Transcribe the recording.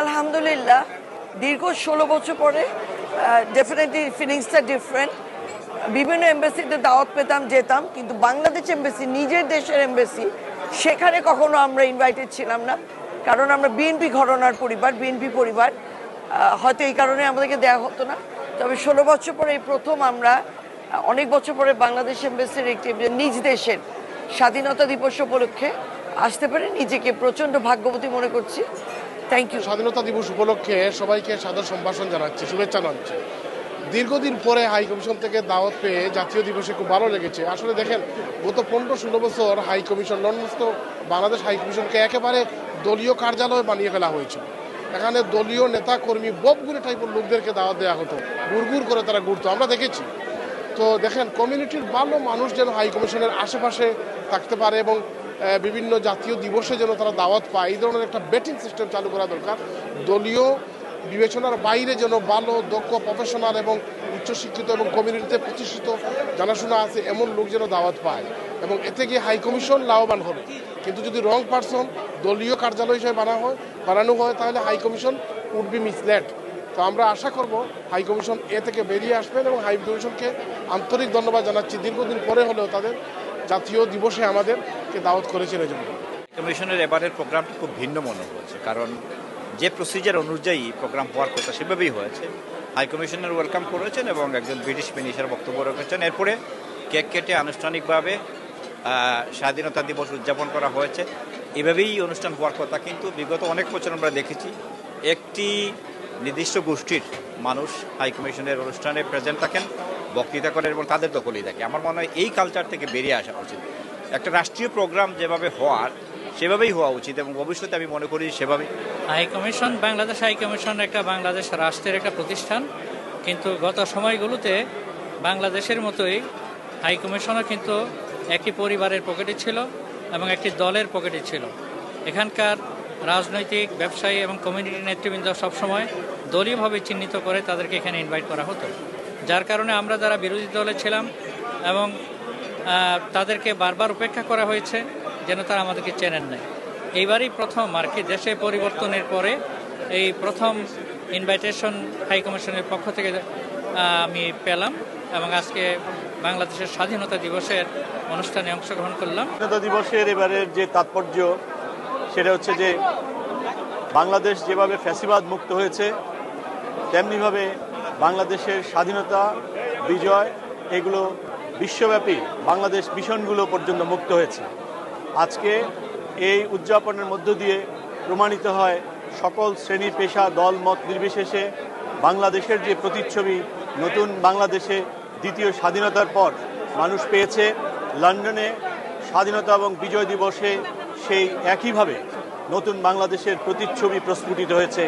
আলহামদুলিল্লাহ, দীর্ঘ ষোলো বছর পরে ডেফিনেটলি ফিলিংসটা ডিফারেন্ট বিভিন্ন এম্বাসিতে দাওয়াত পেতাম, যেতাম, কিন্তু বাংলাদেশ এম্বাসি নিজের দেশের এম্বাসি সেখানে কখনো আমরা ইনভাইটেড ছিলাম না। কারণ আমরা বিএনপি ঘটনার পরিবার বিএনপি পরিবার। হয়তো এই কারণে আমাদেরকে দেওয়া হতো না। তবে ষোলো বছর পরে এই প্রথম আমরা অনেক বছর পরে বাংলাদেশ এম্বাসির একটি নিজ দেশের স্বাধীনতা দিবস উপলক্ষে আসতে পারে নিজেকে প্রচণ্ড ভাগ্যবতী মনে করছি। স্বাধীনতা দিবস উপলক্ষে সবাইকে সাদর সম্ভাষণ জানাচ্ছি, শুভেচ্ছা জানাচ্ছি। দীর্ঘদিন পরে হাই কমিশন থেকে দাওয়াত পেয়ে জাতীয় দিবসে খুব ভালো লেগেছে। আসলে দেখেন, গত পনেরো ষোলো বছর হাই কমিশন লন্ডনস্থ বাংলাদেশ হাই কমিশনকে একেবারে দলীয় কার্যালয় বানিয়ে ফেলা হয়েছিল। এখানে দলীয় নেতা, কর্মী ববগুলি টাইপের লোকদেরকে দাওয়াত দেওয়া হতো। গুড়গুড় করে তারা ঘুরতো, আমরা দেখেছি। তো দেখেন কমিউনিটির ভালো মানুষ যেন হাই কমিশনের আশেপাশে থাকতে পারে এবং বিভিন্ন জাতীয় দিবসে যেন তারা দাওয়াত পায়। এই ধরনের একটা বেটিং সিস্টেম চালু করা দরকার। দলীয় বিবেচনার বাইরে যেন ভালো, দক্ষ প্রফেশনাল এবং উচ্চশিক্ষিত এবং কমিউনিটিতে প্রতিষ্ঠিত জানাশোনা আছে, এমন লোক যেন দাওয়াত পায়। এবং এতে গিয়ে হাই কমিশন লাভবান হবে। কিন্তু যদি রং পার্সন দলীয় কার্যালয় হিসেবে বানা হয়, বানানো হয়, তাহলে high commission would be misled তো আমরা আশা করব হাই কমিশন এ থেকে বেরিয়ে আসবেন এবং হাই কমিশনকে আন্তরিক ধন্যবাদ জানাচ্ছি। দীর্ঘদিন পরে হলেও তাদের জাতীয় দিবসে আমাদেরকে দাওয়াত করেছেন এই জন্য কমিশনের এবারের প্রোগ্রামটি খুব ভিন্ন মনে হয়েছে, কারণ যে প্রসিজার অনুযায়ী প্রোগ্রাম হওয়ার কথা সেভাবেই হয়েছে। হাই কমিশনার ওয়েলকাম করেছেন এবং একজন ব্রিটিশ মিনিস্টার বক্তব্য রেখেছেন। এরপরে কেক কেটে আনুষ্ঠানিকভাবে স্বাধীনতা দিবস উদযাপন করা হয়েছে। এভাবেই অনুষ্ঠান হওয়ার কথা, কিন্তু বিগত অনেক বছর আমরা দেখেছি, একটি নির্দিষ্ট গোষ্ঠীর মানুষ হাইকমিশনের অনুষ্ঠানে প্রেজেন্ট থাকেন, বক্তৃতা করেন এবং তাদের দখলেই থাকে। আমার মনে হয় এই কালচার থেকে বেরিয়ে আসা উচিত। একটা রাষ্ট্রীয় প্রোগ্রাম যেভাবে হওয়ার, সেভাবেই হওয়া উচিত এবং ভবিষ্যতে আমি মনে করি সেভাবেই। High commission, Bangladesh high commission একটা বাংলাদেশ রাষ্ট্রের একটা প্রতিষ্ঠান। কিন্তু গত সময়গুলোতে বাংলাদেশের মতোই হাই কমিশনও কিন্তু একটি পরিবারের পকেটে ছিল এবং একটি দলের পকেটে ছিল। এখানকার রাজনৈতিক, ব্যবসায়ী এবং কমিউনিটি নেতৃবৃন্দ সবসময় দলীয়ভাবে চিহ্নিত করে তাদেরকে এখানে ইনভাইট করা হতো। যার কারণে আমরা যারা বিরোধী দলে ছিলাম এবং তাদেরকে বারবার উপেক্ষা করা হয়েছে যেন তারা আমাদেরকে চেনেন নাই। এইবারই প্রথম আর কি দেশে পরিবর্তনের পরে এই প্রথম ইনভাইটেশন হাই কমিশনের পক্ষ থেকে আমি পেলাম এবং আজকে বাংলাদেশের স্বাধীনতা দিবসের অনুষ্ঠানে অংশগ্রহণ করলাম। স্বাধীনতা দিবসের এবারের যে তাৎপর্য সেটা হচ্ছে যে বাংলাদেশ যেভাবে ফ্যাসিবাদ মুক্ত হয়েছে, তেমনিভাবে বাংলাদেশের স্বাধীনতা, বিজয়, এগুলো বিশ্বব্যাপী বাংলাদেশ মিশনগুলো পর্যন্ত মুক্ত হয়েছে। আজকে এই উদযাপনের মধ্য দিয়ে প্রমাণিত হয় সকল শ্রেণি, পেশা, দল, মত নির্বিশেষে বাংলাদেশের যে প্রতিচ্ছবি, নতুন বাংলাদেশে দ্বিতীয় স্বাধীনতার পর মানুষ পেয়েছে। লন্ডনে স্বাধীনতা এবং বিজয় দিবসে সেই একইভাবে নতুন বাংলাদেশের প্রতিচ্ছবি প্রস্ফুটিত হয়েছে।